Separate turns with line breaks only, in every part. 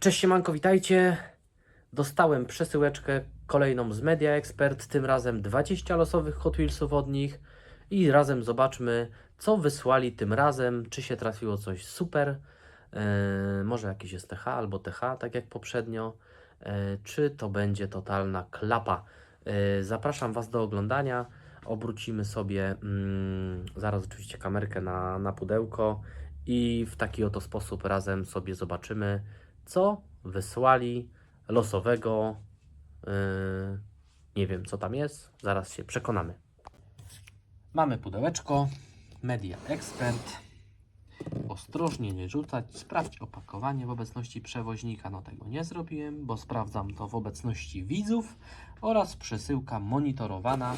Cześć siemanko, witajcie. Dostałem przesyłeczkę kolejną z Media Expert, tym razem 20 losowych Hot Wheelsów od nich i razem zobaczmy, co wysłali tym razem, czy się trafiło coś super, e, może jakiś STH albo TH, tak jak poprzednio, e, czy to będzie totalna klapa. E, zapraszam Was do oglądania, obrócimy sobie mm, zaraz oczywiście kamerkę na, na pudełko i w taki oto sposób razem sobie zobaczymy, co wysłali losowego. Yy, nie wiem, co tam jest, zaraz się przekonamy. Mamy pudełeczko Media Expert. Ostrożnie nie rzucać, sprawdź opakowanie w obecności przewoźnika. No tego nie zrobiłem, bo sprawdzam to w obecności widzów oraz przesyłka monitorowana.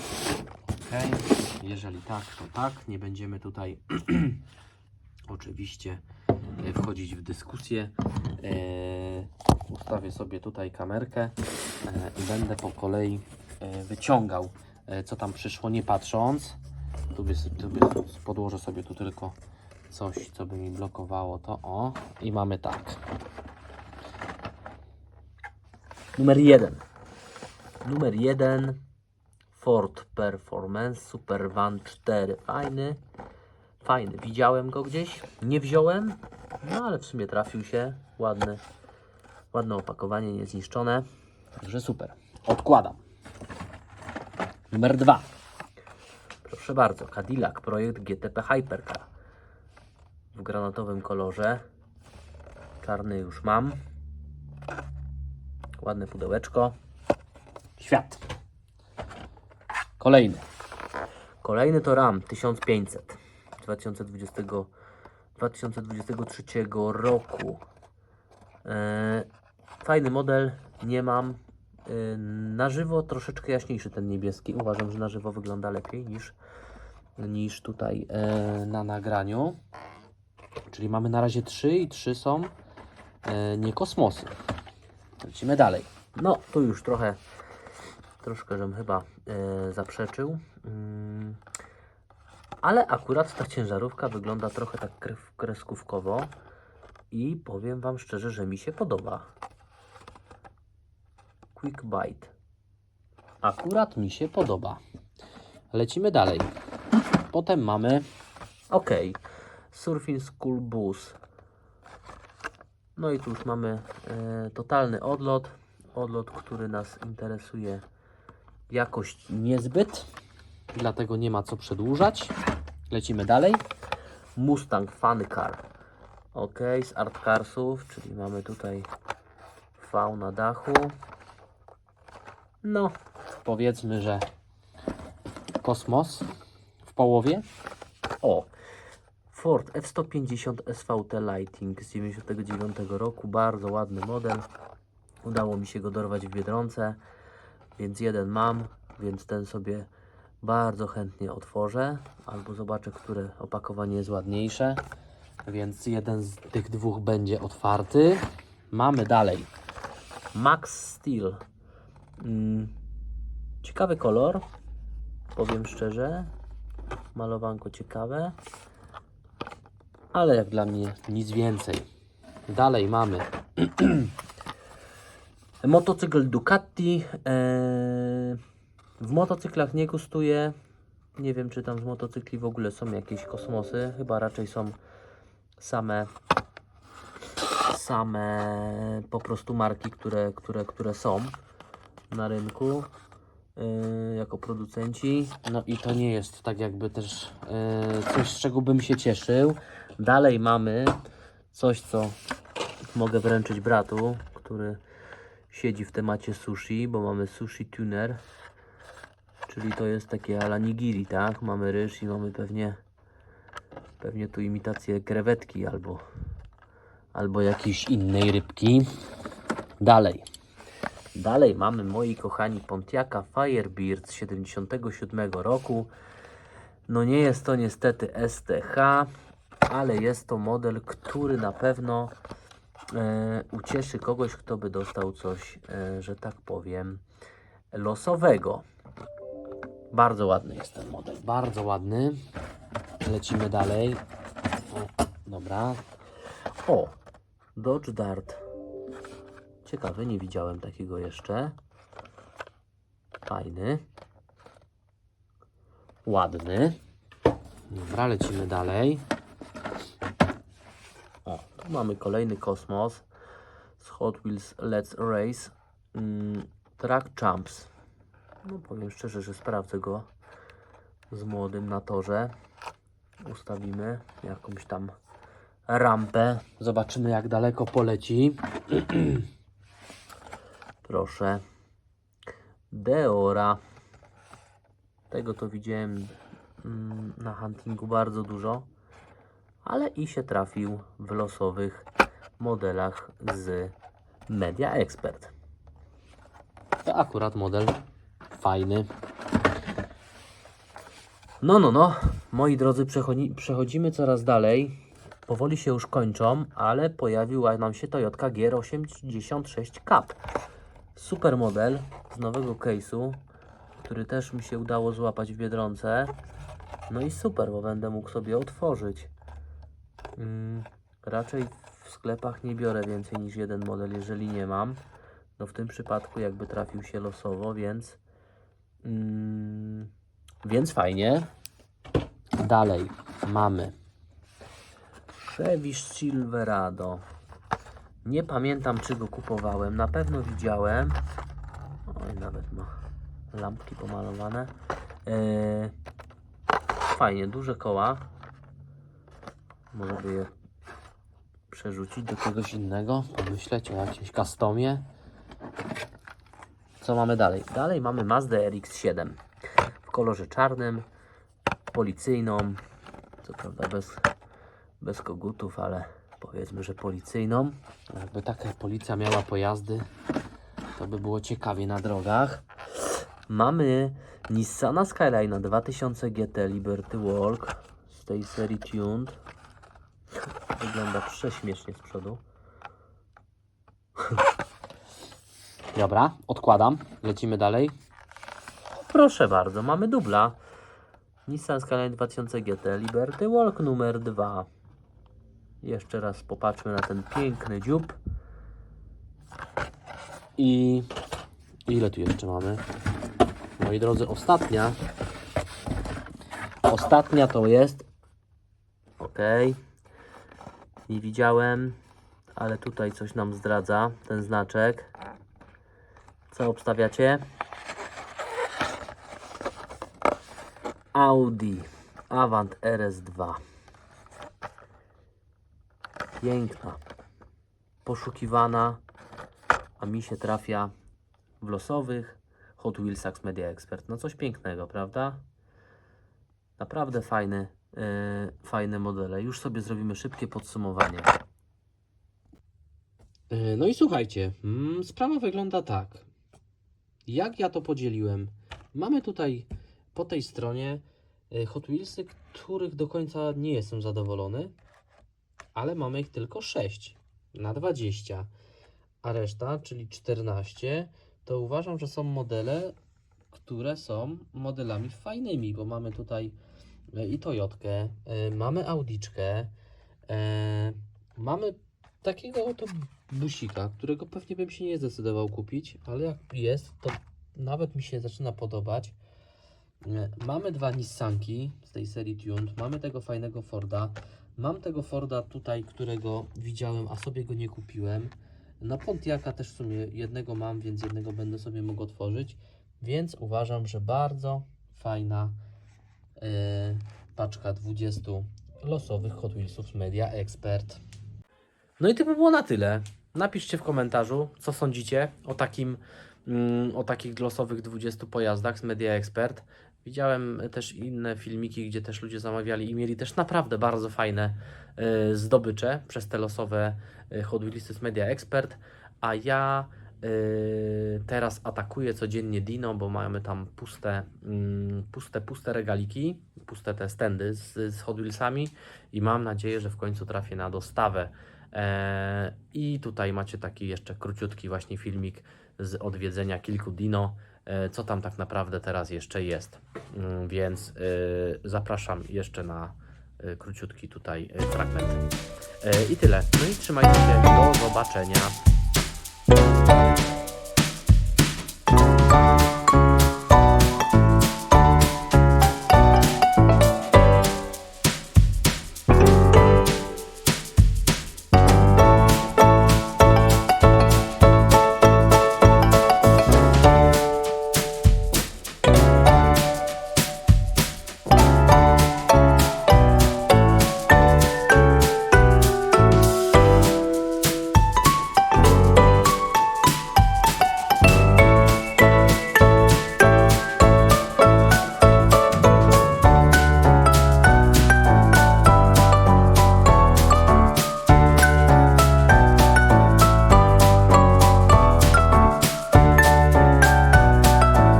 Ok, jeżeli tak, to tak. Nie będziemy tutaj oczywiście wchodzić w dyskusję. E, ustawię sobie tutaj kamerkę e, i będę po kolei e, wyciągał, e, co tam przyszło, nie patrząc. Tu, tu podłożę sobie tu tylko coś, co by mi blokowało to. O, i mamy tak. Numer jeden. Numer jeden. Ford Performance Super Van 4. Fajny. Fajny. Widziałem go gdzieś. Nie wziąłem. No ale w sumie trafił się. Ładny. Ładne opakowanie, niezniszczone. Także super. Odkładam. Numer dwa. Proszę bardzo. Cadillac Projekt GTP Hypercar. W granatowym kolorze. Czarny już mam. Ładne pudełeczko. Świat. Kolejny. Kolejny to RAM 1500 2020, 2023 roku. E, fajny model, nie mam. E, na żywo troszeczkę jaśniejszy ten niebieski. Uważam, że na żywo wygląda lepiej niż, niż tutaj e, na nagraniu. Czyli mamy na razie trzy i trzy są nie kosmosy. Lecimy dalej. No, tu już trochę, troszkę, żem chyba zaprzeczył. Ale akurat ta ciężarówka wygląda trochę tak kre- kreskówkowo i powiem Wam szczerze, że mi się podoba. Quick Bite. Akurat mi się podoba. Lecimy dalej. Potem mamy OK. Surfing School Bus. No i tu już mamy e, totalny odlot. Odlot, który nas interesuje jakość niezbyt, dlatego nie ma co przedłużać. Lecimy dalej. Mustang Fun Car. Ok, z Art Carsów, czyli mamy tutaj V na dachu. No, powiedzmy, że kosmos w połowie. O, Ford F-150 SVT Lighting z 99 roku. Bardzo ładny model. Udało mi się go dorwać w Biedronce, więc jeden mam, więc ten sobie bardzo chętnie otworzę. Albo zobaczę, które opakowanie jest ładniejsze. Więc jeden z tych dwóch będzie otwarty. Mamy dalej Max Steel. Mm, ciekawy kolor, powiem szczerze. Malowanko ciekawe ale jak dla mnie nic więcej. Dalej mamy motocykl Ducati. Eee, w motocyklach nie gustuje. Nie wiem, czy tam z motocykli w ogóle są jakieś kosmosy. Chyba raczej są same same po prostu marki, które, które, które są na rynku yy, jako producenci. No i to nie jest tak jakby też yy, coś, z czego bym się cieszył. Dalej mamy coś, co mogę wręczyć bratu, który siedzi w temacie sushi, bo mamy sushi tuner, czyli to jest takie ala nigiri, tak? Mamy ryż i mamy pewnie pewnie tu imitację krewetki albo albo jakiejś innej rybki. Dalej. Dalej mamy, moi kochani, Pontiaca Firebird z 77 roku. No nie jest to niestety STH, ale jest to model, który na pewno e, ucieszy kogoś, kto by dostał coś, e, że tak powiem, losowego. Bardzo ładny jest ten model, bardzo ładny. Lecimy dalej. O, dobra. O, Dodge Dart Ciekawy, nie widziałem takiego jeszcze. Fajny. Ładny. Dobra, lecimy dalej. O, tu mamy kolejny kosmos z Hot Wheels Let's Race mm, Track Champs. No powiem szczerze, że sprawdzę go z młodym na torze. Ustawimy jakąś tam rampę. Zobaczymy jak daleko poleci. Proszę. Deora. Tego to widziałem mm, na huntingu bardzo dużo. Ale i się trafił w losowych modelach z Media Expert. To akurat model fajny. No, no, no. Moi drodzy, przechodzi, przechodzimy coraz dalej. Powoli się już kończą, ale pojawiła nam się Toyota GR86 Cup. Super model z nowego case'u, który też mi się udało złapać w Biedronce. No i super, bo będę mógł sobie otworzyć. Mm, raczej w sklepach nie biorę więcej niż jeden model, jeżeli nie mam. No w tym przypadku jakby trafił się losowo, więc mm, więc fajnie. Dalej mamy Chevy Silverado. Nie pamiętam czy go kupowałem, na pewno widziałem. Oj, nawet ma lampki pomalowane. Eee, fajnie, duże koła. Może by je przerzucić do czegoś innego, pomyśleć o jakimś customie. Co mamy dalej? Dalej mamy Mazda RX-7 w kolorze czarnym, policyjną, co prawda bez, bez kogutów, ale powiedzmy, że policyjną. Jakby taka policja miała pojazdy, to by było ciekawie na drogach. Mamy Nissana Skyline 2000 GT Liberty Walk z tej serii Tuned. Wygląda prześmiesznie z przodu. Dobra, odkładam. Lecimy dalej. Proszę bardzo, mamy dubla. Nissan Skyline 2000 GT Liberty Walk numer 2. Jeszcze raz popatrzmy na ten piękny dziób. I ile tu jeszcze mamy? Moi drodzy, ostatnia. Ostatnia to jest. Ok. Nie widziałem, ale tutaj coś nam zdradza ten znaczek. Co obstawiacie? Audi Avant RS2. Piękna, poszukiwana, a mi się trafia w losowych Hot Wheelsach Media Expert. No coś pięknego, prawda? Naprawdę fajne, yy, fajne modele. Już sobie zrobimy szybkie podsumowanie. Yy, No i słuchajcie, mm, sprawa wygląda tak. Jak ja to podzieliłem? Mamy tutaj po tej stronie y, Hot Wheelsy, których do końca nie jestem zadowolony, ale mamy ich tylko 6 na 20, a reszta, czyli 14, to uważam, że są modele, które są modelami fajnymi, bo mamy tutaj y, i Toyotkę, y, mamy Audiczkę, mamy takiego oto busika, którego pewnie bym się nie zdecydował kupić, ale jak jest, to nawet mi się zaczyna podobać. E, Mamy dwa Nissanki z tej serii Tuned, mamy tego fajnego Forda, mam tego Forda tutaj, którego widziałem, a sobie go nie kupiłem. Na Pontiaca też w sumie jednego mam, więc jednego będę sobie mógł otworzyć, więc uważam, że bardzo fajna e, paczka 20 losowych Hot Wheelsów Media Expert. No i to by było na tyle. Napiszcie w komentarzu, co sądzicie o takim mm, o takich losowych 20 pojazdach z Media Expert. Widziałem też inne filmiki, gdzie też ludzie zamawiali i mieli też naprawdę bardzo fajne y, zdobycze przez te losowe y, Hot Wheelsy z Media Expert, a ja y, teraz atakuję codziennie Dino, bo mamy tam puste, mm, puste, puste regaliki, puste te stędy z, z Hot Wheelsami i mam nadzieję, że w końcu trafię na dostawę. E, I tutaj macie taki jeszcze króciutki właśnie filmik z odwiedzenia kilku dino, e, co tam tak naprawdę teraz jeszcze jest. Mm, więc e, zapraszam jeszcze na króciutki tutaj fragment. I tyle. No i trzymajcie się. Do zobaczenia.